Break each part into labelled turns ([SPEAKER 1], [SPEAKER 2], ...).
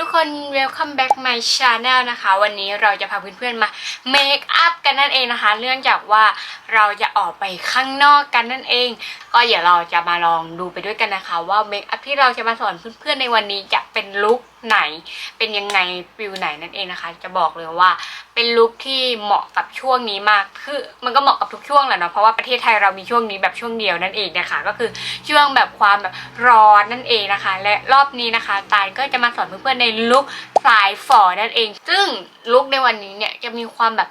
[SPEAKER 1] ทุกคน welcome back my channel นะคะ วันนี้เราจะพาเพื่อนๆมาเมคอัพกันนั่นเองนะคะเนื่องจากว่าเราจะออกไปข้างนอกกันนั่นเอง ก็เดี๋ยวเราจะมาลองดูไปด้วยกันนะคะ ว่าเมคอัพที่เราจะมาสอนเพื่อนๆในวันนี้จะเป็นลุคไหน เป็นยังไงฟิลไหนนั่นเองนะคะ จะบอกเลยว่าเป็นลุคที่เหมาะกับช่วงนี้มาก คือมันก็เหมาะกับทุกช่วงแหละเนาะ เพราะว่าประเทศไทยเรามีช่วงนี้แบบช่วงเดียวนั่นเองนะคะ ก็คือช่วงแบบความแบบร้อนนั่นเองนะคะ และรอบนี้นะคะ ตาลก็จะมาสอนเพื่อนๆในลุคสายฝอนั่นเอง ซึ่งลุคในวันนี้เนี่ยจะมีความแบบ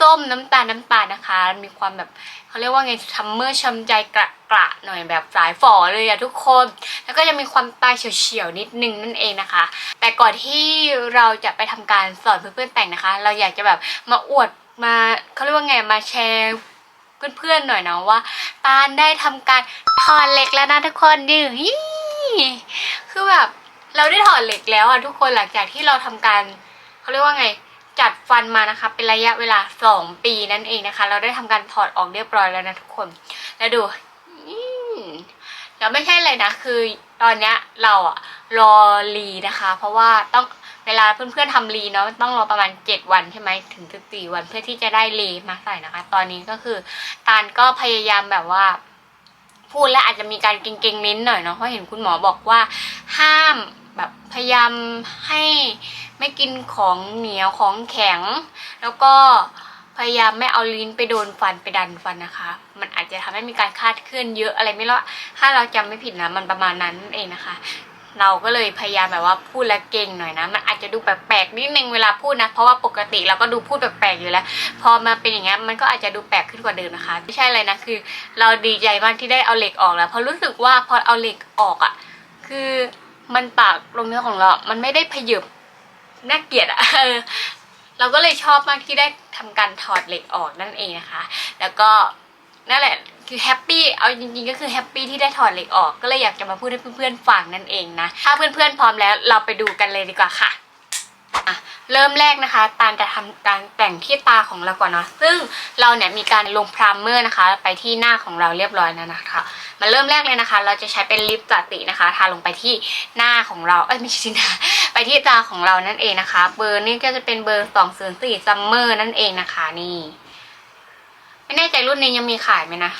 [SPEAKER 1] ส้มๆ น้ำตาลน้ำตาลนะคะ มีความแบบเขาเรียกว่าไงทัมเมอร์ช้ำใจกระกระหน่อยแบบสายฝอเลยอะทุกคน แล้วก็จะมีความตายเฉียวๆนิดนึงนั่นเองนะคะ แต่ก่อนที่เราจะไปทำการสอนเพื่อนๆแต่งนะคะ เราอยากจะแบบมาอวดมาเขาเรียกว่าไงมาแชร์เพื่อนๆหน่อยนะว่า ตาลได้ทำการถอดเหล็กแล้วนะทุกคนดิฮิคือแบบ เราได้ถอดเหล็กแล้วอะทุกคนหลังจากที่เราทำการเขาเรียกว่าไงจัดฟันมานะคะเป็นระยะเวลาสองปีนั่นเองนะคะ เราได้ทำการถอดออกเรียบร้อยแล้วนะทุกคน แล้วดูแล้วไม่ใช่เลยนะคือตอนเนี้ยเราอะรอรีนะคะ เพราะว่าต้องเวลาเพื่อนๆทำรีเนาะต้องรอประมาณเจ็ดวันใช่ไหมถึงสิบสี่วันเพื่อที่จะได้รีมาใส่นะคะ ตอนนี้ก็คือตาลก็พยายามแบบว่า พูดแล้วอาจจะมีการเก่งๆนิ้นหน่อยเนาะเพราะเห็นคุณหมอบอกว่าห้าม แบบพยายามให้ไม่กินของเหนียวของแข็ง แล้วก็พยายามไม่เอาลิ้นไปโดนฟันไปดันฟันนะคะ มันอาจจะทำให้มีการคาดเคลื่อนเยอะอะไรไม่รู้ถ้าเราจำไม่ผิดนะมันประมาณนั้นเองนะคะ เราก็เลยพยายามแบบว่าพูดและเก่งหน่อยนะ มันอาจจะดูแปลกๆนิดนึงเวลาพูดนะ เพราะว่าปกติเราก็ดูพูดแปลกๆอยู่แล้ว พอมาเป็นอย่างเงี้ยมันก็อาจจะดูแปลกขึ้นกว่าเดิมนะคะ ไม่ใช่อะไรนะคือ เราดีใจมากที่ได้เอาเหล็กออกแล้วเพราะรู้สึกว่าพอเอาเหล็กออกอะ่ะ คือ มันปากลงเนื้อของเรา มันไม่ได้พยบน่าเกลียดอะเออเราก็เลยชอบมากที่ได้ทำการถอดเหล็กออกนั่นเองนะคะ แล้วก็นั่นแหละคือแฮปปี้ เอาจริงๆ ก็คือแฮปปี้ที่ได้ถอดเหล็กออก ก็เลยอยากจะมาพูดให้เพื่อนๆฟังนั่นเองนะ ถ้าเพื่อนๆพร้อมแล้วเราไปดูกันเลยดีกว่าค่ะ เริ่มแรกนะคะตาลจะทำการแต่งที่ตาของเราก่อนเนาะซึ่งเราเนี่ยมีการลงพรามเมอร์นะคะ ไปที่หน้าของเราเรียบร้อยแล้วนะคะมาเริ่มแรกเลยนะคะ เราจะใช้เป็นลิปสตินะคะ ทาลงไปที่หน้าของเราเอ้ยไม่ใช่ที่หน้าไปที่ตาของเรานั่นเองนะคะ เบอร์นี่ก็จะเป็นเบอร์สองศูนย์สี่ซัมเมอร์นั่นเองนะคะนี่ไม่แน่ใจรุ่นนี้ยังมีขายไหมนะ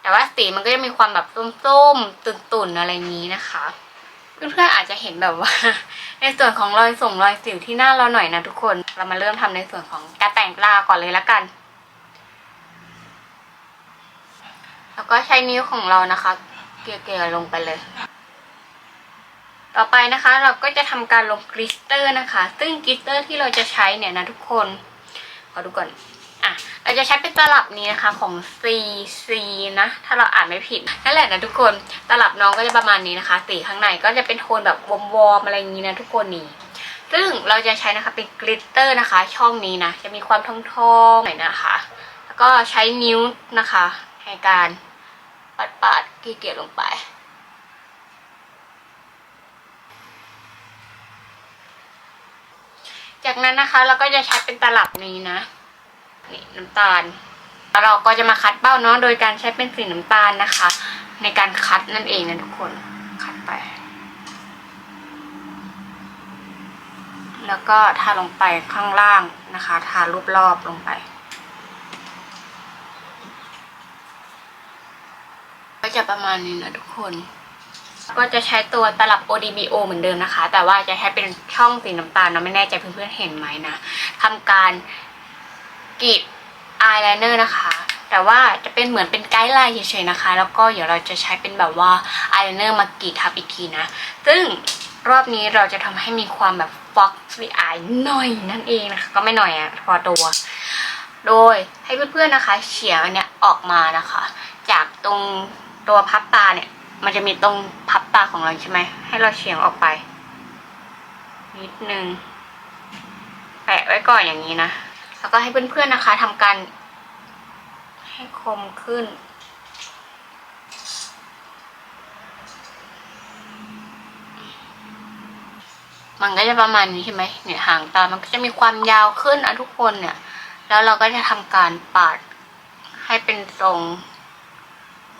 [SPEAKER 1] แต่ว่าสีมันก็จะมีความแบบส้มๆตุ่นๆอะไรนี้นะคะ เพื่อนๆอาจจะเห็นแบบว่า ในส่วนของรอยส่งรอยสิวที่หน้าเราหน่อยนะทุกคน เรามาเริ่มทำในส่วนของการแต่งตาก่อนเลยละกัน แล้วก็ใช้นิ้วของเรานะคะ เกลี่ยๆลงไปเลย ต่อไปนะคะ เราก็จะทำการลงกลิสเตอร์นะคะ ซึ่งกลิสเตอร์ที่เราจะใช้เนี่ยนะทุกคนขอดูก่อน เราจะใช้เป็นตลับนี้นะคะของ CC นะ ถ้าเราอ่านไม่ผิดนั่นแหละนะทุกคนตลับน้องก็จะประมาณนี้นะคะ สีข้างในก็จะเป็นโทนแบบวอร์มๆอะไรอย่างนี้นะทุกคนนี่ซึ่งเราจะใช้นะคะเป็นกลิตเตอร์นะคะ ช่องนี้นะ จะมีความทองๆหน่อยนะคะ แล้วก็ใช้นิ้วนะคะในการปัดๆเกลี่ยลงไปจากนั้นนะคะเราก็จะใช้เป็นตลับนี้นะ นี่น้ำตาลแล้วเราก็จะมาคัดเบ้าเนาะโดยการใช้เป็นสีน้ำตาลนะคะ ในการคัดนั่นเองนะทุกคนคัดไป แล้วก็ทาลงไปข้างล่างนะคะ ทารูปรอบลงไปก็จะประมาณนี้นะทุกคน ก็จะใช้ตัวตลับ ODBO เหมือนเดิมนะคะ แต่ว่าจะใช้เป็นช่องสีน้ำตาลเนาะไม่แน่ใจเพื่อนๆเห็นไหมนะทำการ กรีดอายไลเนอร์นะคะ แต่ว่าจะเป็นเหมือนเป็นไกด์ไลน์เฉยๆนะคะ แล้วก็เดี๋ยวเราจะใช้เป็นแบบว่าอายไลเนอร์มากรีดทับอีกทีนะ ซึ่งรอบนี้เราจะทำให้มีความแบบฟ็อกซี่อายหน่อยนั่นเองนะคะ ก็ไม่หน่อยอะพอตัว โดยให้เพื่อนๆนะคะเฉียงอันเนี้ยออกมานะคะ จากตรงตัวพับตาเนี่ย มันจะมีตรงพับตาของเราใช่ไหมให้เราเฉียงออกไป นิดนึงแปะไว้ก่อนอย่างนี้นะ แล้วก็ให้เพื่อนๆนะคะทำการให้คมขึ้น มันก็จะประมาณนี้ใช่ไหมเนี่ยหางตา มันก็จะมีความยาวขึ้นนะทุกคนเนี่ย แล้วเราก็จะทำการปาดให้เป็นทรง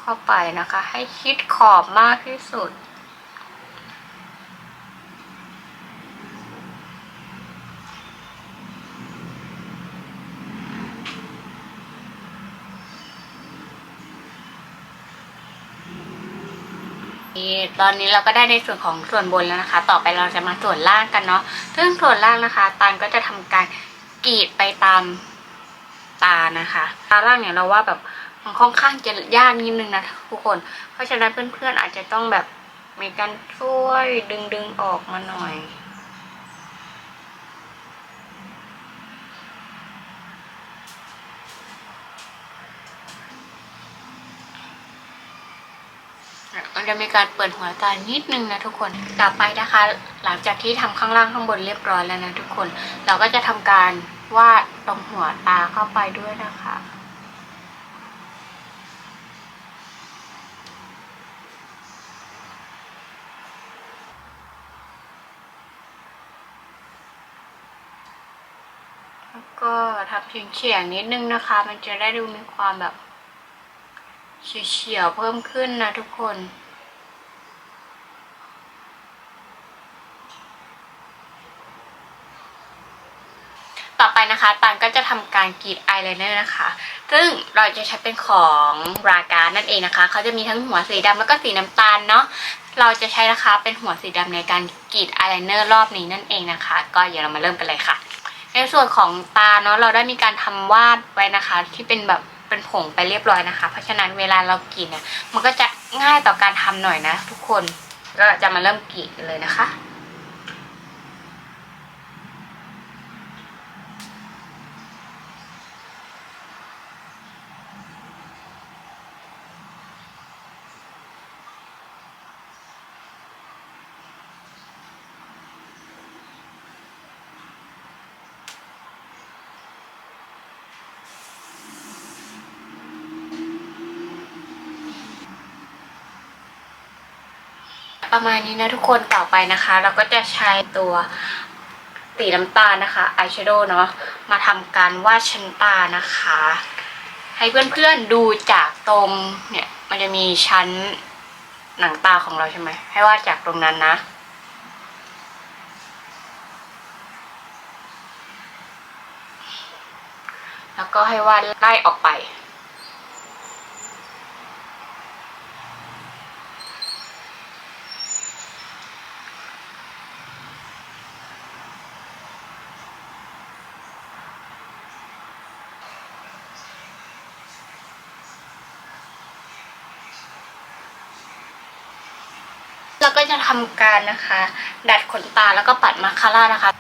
[SPEAKER 1] เข้าไปนะคะ ให้ชิดขอบมากที่สุด ตอนนี้เราก็ได้ในส่วนของส่วนบนแล้วนะคะ ต่อไปเราจะมาส่วนล่างกันเนาะซึ่งส่วนล่างนะคะตาลก็จะทำการกรีดไปตามตานะคะตาล่างเนี่ยเราว่าแบบมันค่อนข้างจะยากนิดนึงนะทุกคน เพราะฉะนั้นเพื่อนๆอาจจะต้องแบบมีการช่วยดึงดึงๆออกมาหน่อย จะมีการเปิดหัวตานิดนึงนะทุกคน ต่อไปนะคะ หลังจากที่ทำข้างล่างข้างบนเรียบร้อยแล้วนะทุกคน เราก็จะทำการวาดตรงหัวตาเข้าไปด้วยนะคะแล้วก็ทำเฉียงๆนิดนึงนะคะ มันจะได้ดูมีความแบบเฉียวๆเพิ่มขึ้นนะทุกคน ต่อไป นะคะตันก็จะทำการกรีดอายไลเนอร์นะคะ ซึ่งเราจะใช้เป็นของราการนั่นเองนะคะ เขาจะมีทั้งหัวสีดำแล้วก็สีน้ำตาลเนาะ เราจะใช้นะคะเป็นหัวสีดำในการกรีดอายไลเนอร์รอบนี้นั่นเองนะคะ ก็เดี๋ยวเรามาเริ่มกันเลยค่ะ ในส่วนของตาเนาะเราได้มีการทำวาดไว้นะคะ ที่เป็นแบบเป็นผงไปเรียบร้อยนะคะ เพราะฉะนั้นเวลาเรากรีดเนี่ยมันก็จะง่ายต่อการทำหน่อยนะ ทุกคน ก็จะมาเริ่มกรีดกันเลยนะคะ ประมาณนี้นะทุกคนต่อไปนะคะ เราก็จะใช้ตัวสีน้ำตาลนะคะอายแชโดว์เนาะมาทำการวาดชั้นตานะคะ ให้เพื่อนๆดูจากตรงเนี่ยมันจะมีชั้นหนังตาของเราใช่ไหมให้วาดจากตรงนั้นนะแล้วก็ให้วาดไล่ออกไป เราก็จะทำการนะคะ ดัดขนตาแล้วก็ปัดมาคาร่านะคะ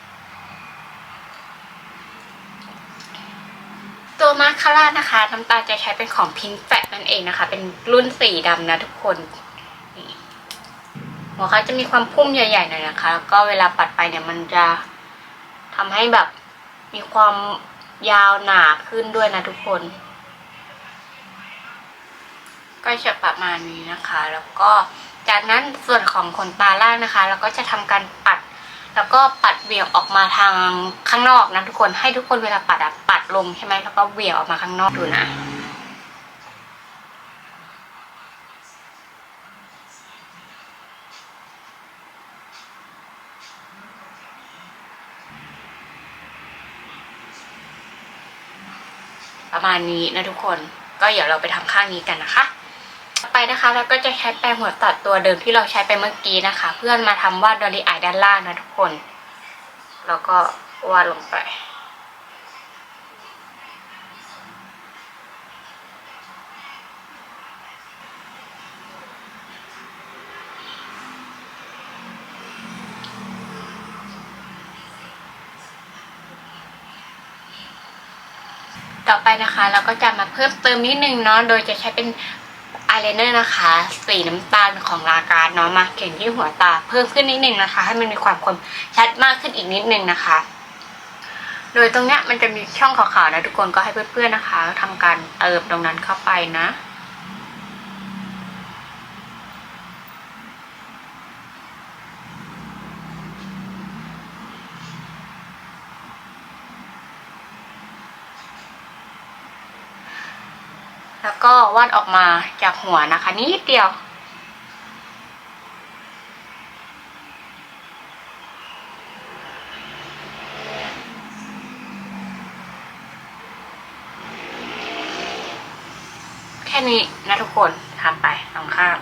[SPEAKER 1] ตัวมาคาร่านะคะน้ำตาจะใช้เป็นของพิงแฟตนั่นเองนะคะ เป็นรุ่นสีดำนะทุกคนนี่หัวเขาจะมีความพุ่มใหญ่ๆหน่อยนะคะ แล้วก็เวลาปัดไปเนี่ยมันจะทำให้แบบมีความยาวหนาขึ้นด้วยนะทุกคน ก็จะประมาณนี้นะคะ แล้วก็ จากนั้นส่วนของขนตาล่างนะคะ เราก็จะทำการปัด แล้วก็ปัดเหวี่ยงออกมาทางข้างนอกนะทุกคนให้ทุกคนเวลาปัดอะปัดลงใช่ไหมแล้วก็เหวี่ยงออกมาข้างนอกดูนะประมาณนี้นะทุกคนก็เดี๋ยวเราไปทำข้างนี้กันนะคะ นะคะเราก็จะใช้แปรงหัวตัดตัวเดิมที่เราใช้ไปเมื่อกี้นะคะ เพื่อนมาทำวาดดอลลี่อายด้านล่างนะทุกคน แล้วก็วาดลงไปต่อไปนะคะเราก็จะมาเพิ่มเติมนิดนึงเนาะ โดยจะใช้เป็น อายไลเนอร์นะคะสีน้ำตาลของลาการเนาะมาเขียนที่หัวตาเพิ่มขึ้นนิดนึงนะคะ ให้มันมีความคมชัดมากขึ้นอีกนิดนึงนะคะ โดยตรงเนี้ยมันจะมีช่องขาวๆนะทุกคนก็ให้เพื่อนๆนะคะทำการเติมตรงนั้นเข้าไปนะ แล้วก็วาดออกมาจากหัวนะคะนิดเดียว แค่นี้นะทุกคนทำไปสองข้าง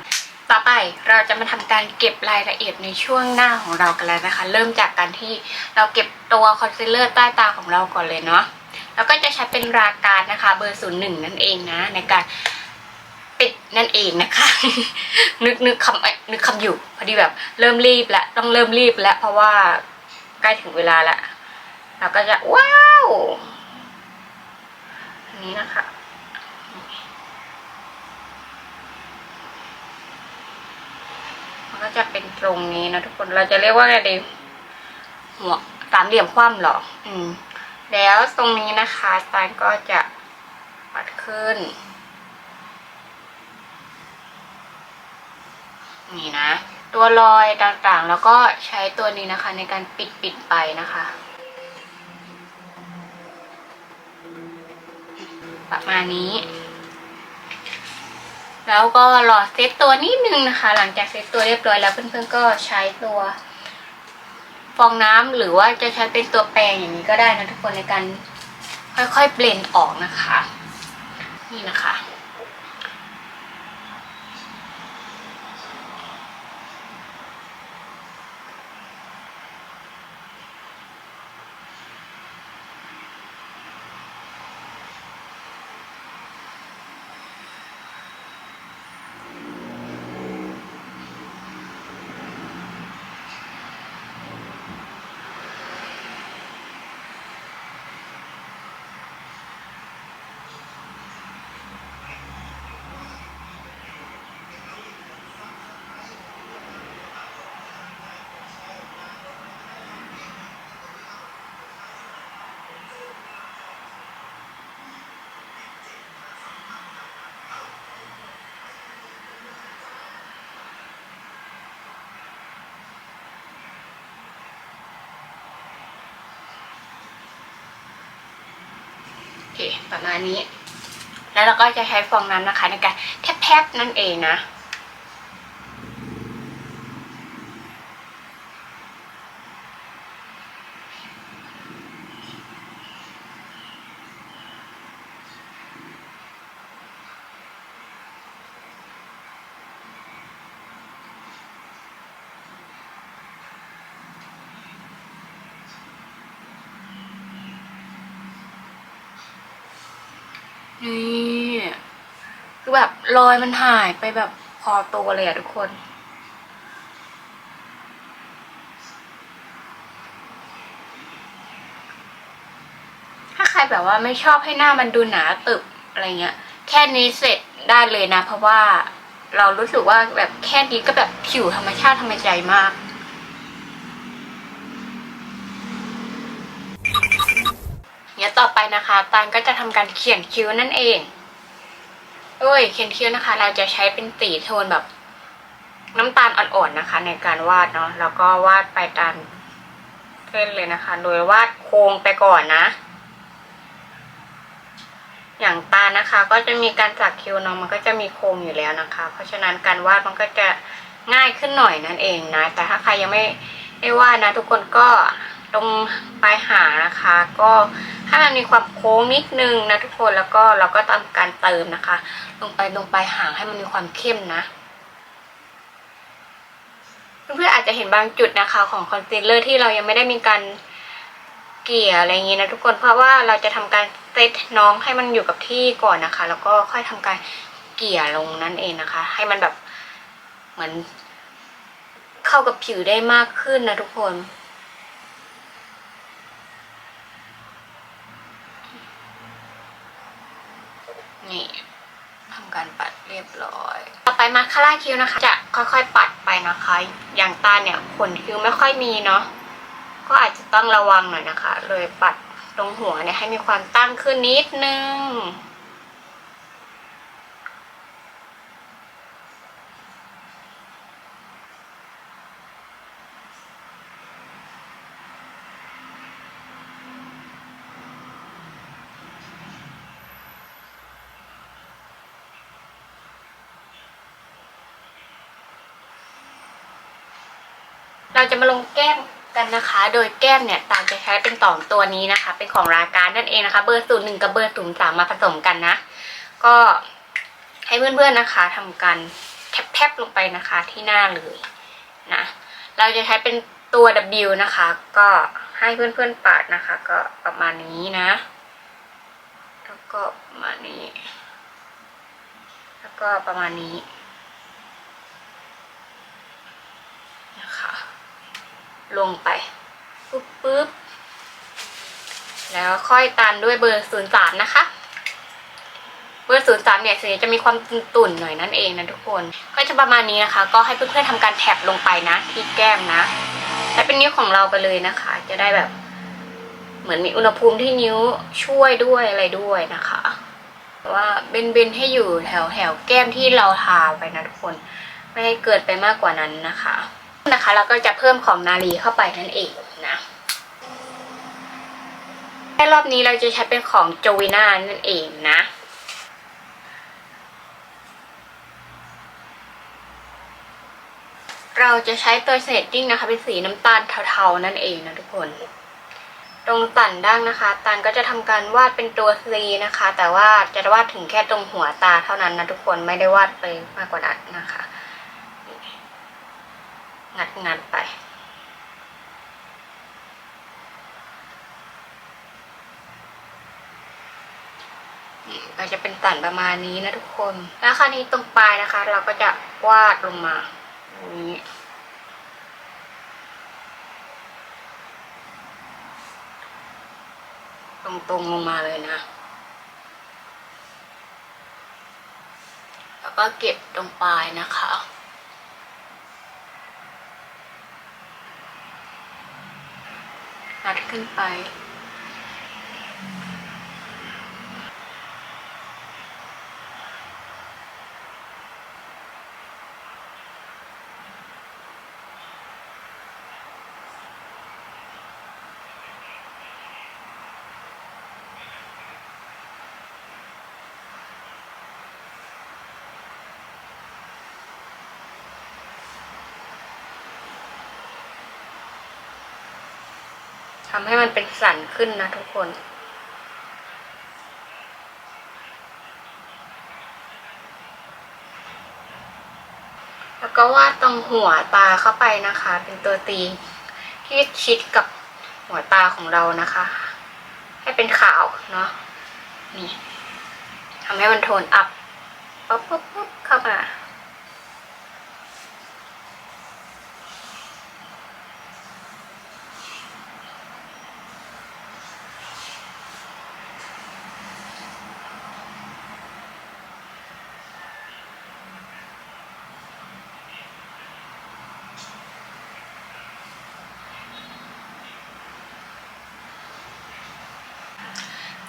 [SPEAKER 1] ต่อไปเราจะมาทำการเก็บรายละเอียดในช่วงหน้าของเรากันแล้วนะคะ เริ่มจากการที่เราเก็บตัวคอนซีลเลอร์ใต้ตาของเราก่อนเลยเนาะ แล้วก็จะใช้เป็นราการนะคะ เบอร์ศูนย์หนึ่งนั่นเองนะ ในการปิดนั่นเองนะคะ นึกนึกคำนึกคำอยู่ พอดีแบบเริ่มรีบแล้วต้องเริ่มรีบแล้วเพราะว่าใกล้ถึงเวลาแล้วเราก็จะว้าวอันนี้นะคะมันก็จะเป็นตรงนี้นะทุกคนเราจะเรียกว่าไงดีหัวสามเหลี่ยมคว่ำหรอ อืม แล้วตรงนี้นะคะสไตล์ก็จะปัดขึ้น นี่นะ ตัวรอยต่างๆ แล้วก็ใช้ตัวนี้นะคะในการปิดปิดไปนะคะ ประมาณนี้ แล้วก็รอเซตตัวนิดนึงนะคะ หลังจากเซตตัวเรียบร้อยแล้วเพื่อนๆก็ใช้ตัว ฟองน้ำหรือว่าจะใช้เป็นตัวแปรงอย่างนี้ก็ได้นะทุกคนในการค่อยๆเบลนออกนะคะ นี่นะคะ ประมาณนี้ แล้วเราก็จะใช้ฟองน้ำนะคะในการแทบๆนั่นเองนะ นี่คือแบบรอยมันหายไปแบบพอตัวเลยอะทุกคน ถ้าใครแบบว่าไม่ชอบให้หน้ามันดูหนาตึบอะไรเงี้ย แค่นี้เสร็จได้เลยนะ เพราะว่าเรารู้สึกว่าแบบแค่นี้ก็แบบผิวธรรมชาติธรรมใจมาก เนี่ย ต่อไปนะคะตานก็จะทำการเขียนคิ้วนั่นเองโอ้ยเขียนคิ้วนะคะ เราจะใช้เป็นสีโทนแบบ น้ำตาลอ่อนๆนะคะ ในการวาดเนาะแล้วก็วาดไปตามเส้นเลยนะคะ โดยวาดโค้งไปก่อนนะ อย่างตานะคะ ก็จะมีการสักคิ้วเนาะมันก็จะมีโค้งอยู่แล้วนะคะ เพราะฉะนั้นการวาดมันก็จะง่ายขึ้นหน่อยนั่นเองนะ แต่ถ้าใครยังไม่ได้วาดนะ ทุกคนก็ ตรงปลายหางนะคะ ก็ให้มันมีความโค้งนิดนึงนะทุกคนแล้วก็เราก็ทำการเติมนะคะ ลงไปลงปลายหางให้มันมีความเข้มนะเพื่อนๆอาจจะเห็นบางจุดนะคะของคอนซีลเลอร์ที่เรายังไม่ได้มีการเกลี่ยอะไรอย่างนี้นะทุกคนเพราะว่าเราจะทำการเซตน้องให้มันอยู่กับที่ก่อนนะคะ แล้วก็ค่อยทำการเกลี่ยลงนั่นเองนะคะ ให้มันแบบเหมือนเข้ากับผิวได้มากขึ้นนะทุกคน นี่ทำการปัดเรียบร้อย ต่อไปมาคาร่าคิ้วนะคะ จะค่อยๆปัดไปนะคะ อย่างตาเนี่ยขนคิ้วไม่ค่อยมีเนาะ ก็อาจจะต้องระวังหน่อยนะคะ เลยปัดตรงหัวเนี่ยให้มีความตั้งขึ้นนิดนึง เราจะมาลงแก้มกันนะคะ โดยแก้มเนี่ยตามจะใช้เป็นสองตัวนี้นะคะ เป็นของราการนั่นเองนะคะ เบอร์ศูนย์หนึ่งกับเบอร์ศูนย์สามมาผสมกันนะ ก็ให้เพื่อนๆนะคะทำการแทบๆลงไปนะคะที่หน้าเลยนะ เราจะใช้เป็นตัว W นะคะ ก็ให้เพื่อนๆปาดนะคะ ก็ประมาณนี้นะ แล้วก็ประมาณนี้ แล้วก็ประมาณนี้นะคะ ลงไปปุ๊บปุ๊บแล้วค่อยตามด้วยเบอร์ศูนย์สามนะคะ เบอร์ศูนย์สามเนี่ยสีจะมีความตุ่นๆหน่อยนั่นเองนะทุกคน ก็จะประมาณนี้นะคะ ก็ให้เพื่อนๆทำการแท็บลงไปนะ ที่แก้มนะใช้เป็นนิ้วของเราไปเลยนะคะ จะได้แบบ เหมือนมีอุณหภูมิที่นิ้วช่วยด้วยอะไรด้วยนะคะแต่ว่าเบนๆให้อยู่แถวแถวแก้มที่เราทาไปนะทุกคน ไม่ให้เกิดไปมากกว่านั้นนะคะ นะคะเราก็จะเพิ่มของนาลีเข้าไปนั่นเองนะในรอบนี้เราจะใช้เป็นของโจวิน่านั่นเองนะเราจะใช้ตัวเศษดิ้งนะคะเป็นสีน้ำตาลเทาๆนั่นเองนะทุกคน ตรงตันดั้งนะคะตันก็จะทำการวาดเป็นตัวซีนะคะ แต่ว่าจะวาดถึงแค่ตรงหัวตาเท่านั้นนะทุกคนไม่ได้วาดไปมากกว่านั้นนะคะ งัดงัดไป ก็จะเป็นตันประมาณนี้นะทุกคน แล้วคราวนี้ตรงปลายนะคะ เราก็จะวาดลงมาอย่างนี้ตรงๆลงมาเลยนะ แล้วก็เก็บตรงปลายนะคะ ดขึ้นไป ทำให้มันเป็นสันขึ้นนะทุกคน แล้วก็วาดตรงหัวตาเข้าไปนะคะ เป็นตัวตีที่ชิดกับหัวตาของเรานะคะ ให้เป็นขาวเนาะนี่ทำให้มันโทนอัพปุ๊บปุ๊บปุ๊บเข้ามา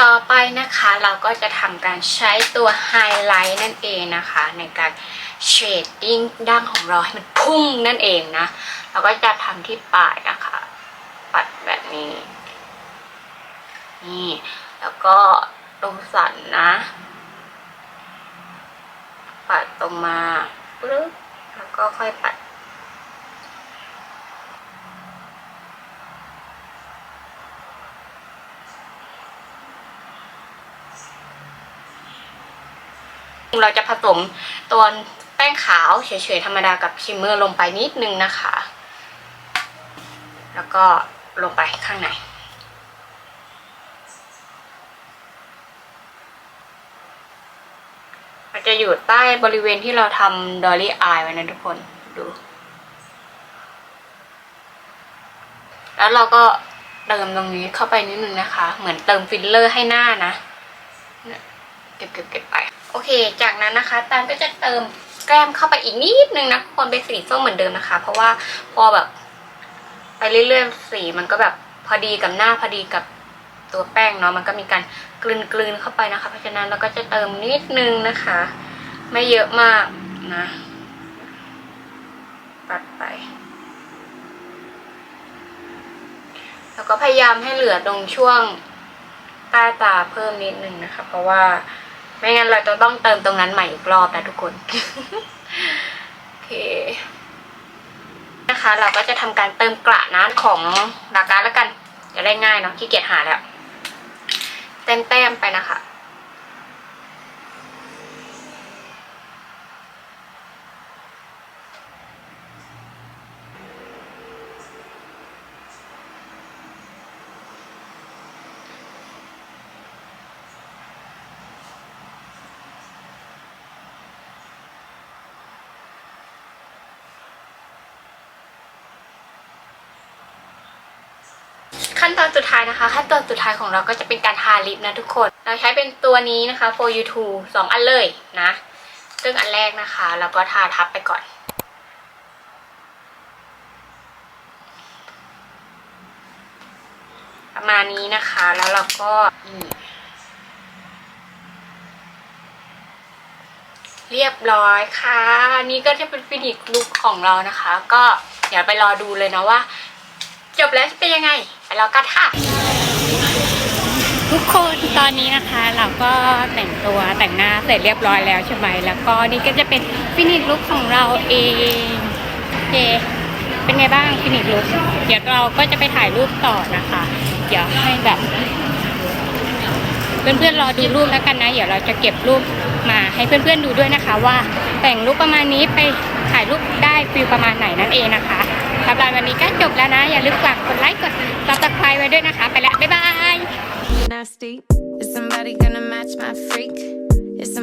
[SPEAKER 1] ต่อไปนะคะเราก็จะทำการใช้ตัวไฮไลท์นั่นเองนะคะ ในการเชดดิ้งดั้งของเราให้มันพุ่งนั่นเองนะ เราก็จะทำที่ปลายนะคะ ปัดแบบนี้ นี่ แล้วก็ตรงสันนะ ปัดตรงมาปึ๊บแล้วก็ค่อยปัด เราจะผสมตัวแป้งขาวเฉยๆธรรมดากับชิมเมอร์ลงไปนิดนึงนะคะ แล้วก็ลงไปข้างในมันจะอยู่ใต้บริเวณที่เราทำดอลลี่อายไว้นะทุกคนดู แล้วเราก็เติมตรงนี้เข้าไปนิดนึงนะคะ เหมือนเติมฟิลเลอร์ให้หน้านะ เก็บเก็บเก็บไป โอเค จากนั้นนะคะตาลก็จะเติมแก้มเข้าไปอีกนิดนึงนะคนเป็นสีส้มเหมือนเดิมนะคะ เพราะว่าพอแบบ ไปเรื่อยๆสีมันก็แบบพอดีกับหน้าพอดีกับตัวแป้งเนาะมันก็มีการกลืนกลืนๆเข้าไปนะคะ เพราะฉะนั้นเราก็จะเติมนิดนึงนะคะ ไม่เยอะมากนะปัดไป แล้วก็พยายามให้เหลือตรงช่วงใต้ตาเพิ่มนิดนึงนะคะ เพราะว่า ไม่งั้นเราจะต้องเติมตรงนั้นใหม่อีกรอบนะทุกคน โอเค นะคะ เราก็จะทำการเติมกระน้ำของลาการแล้วกัน จะได้ง่ายเนาะขี้เกียจหาแล้ว เต็มเต็มๆไปนะคะ ขั้นตอนสุดท้ายนะคะ ขั้นตอนสุดท้ายของเราก็จะเป็นการทาลิปนะทุกคน เราใช้เป็นตัวนี้นะคะ for you two สองอันเลยนะซึ่งอันแรกนะคะเราก็ทาทับไปก่อน ประมาณนี้นะคะแล้วเราก็เรียบร้อยค่ะ นี่ก็จะเป็นฟินิชลุคของเรานะคะ ก็เดี๋ยวไปรอดูเลยนะว่า จบแล้วจะเป็นยังไงไปรอกันค่ะ ทุกคนตอนนี้นะคะเราก็แต่งตัวแต่งหน้าเสร็จเรียบร้อยแล้วใช่ไหมแล้วก็นี่ก็จะเป็นฟินิชลุคของเราเองโอเคเป็นไงบ้างฟินิชลุคเดี๋ยวเราก็จะไปถ่ายรูปต่อนะคะ เดี๋ยวให้แบบเพื่อนๆรอดูรูปแล้วกันนะ เดี๋ยวเราจะเก็บรูปมาให้เพื่อนๆดูด้วยนะคะ ว่าแต่งรูปประมาณนี้ไปถ่ายรูปได้ฟิลประมาณไหนนั่นเองนะคะ สำหรับวันนี้ก็จบแล้วนะ อย่าลืมฝากกดไลค์กด subscribe ไว้ด้วยนะคะ ไปแล้ว บ๊ายบาย
[SPEAKER 2] nasty. Is somebody gonna match my freak? Is some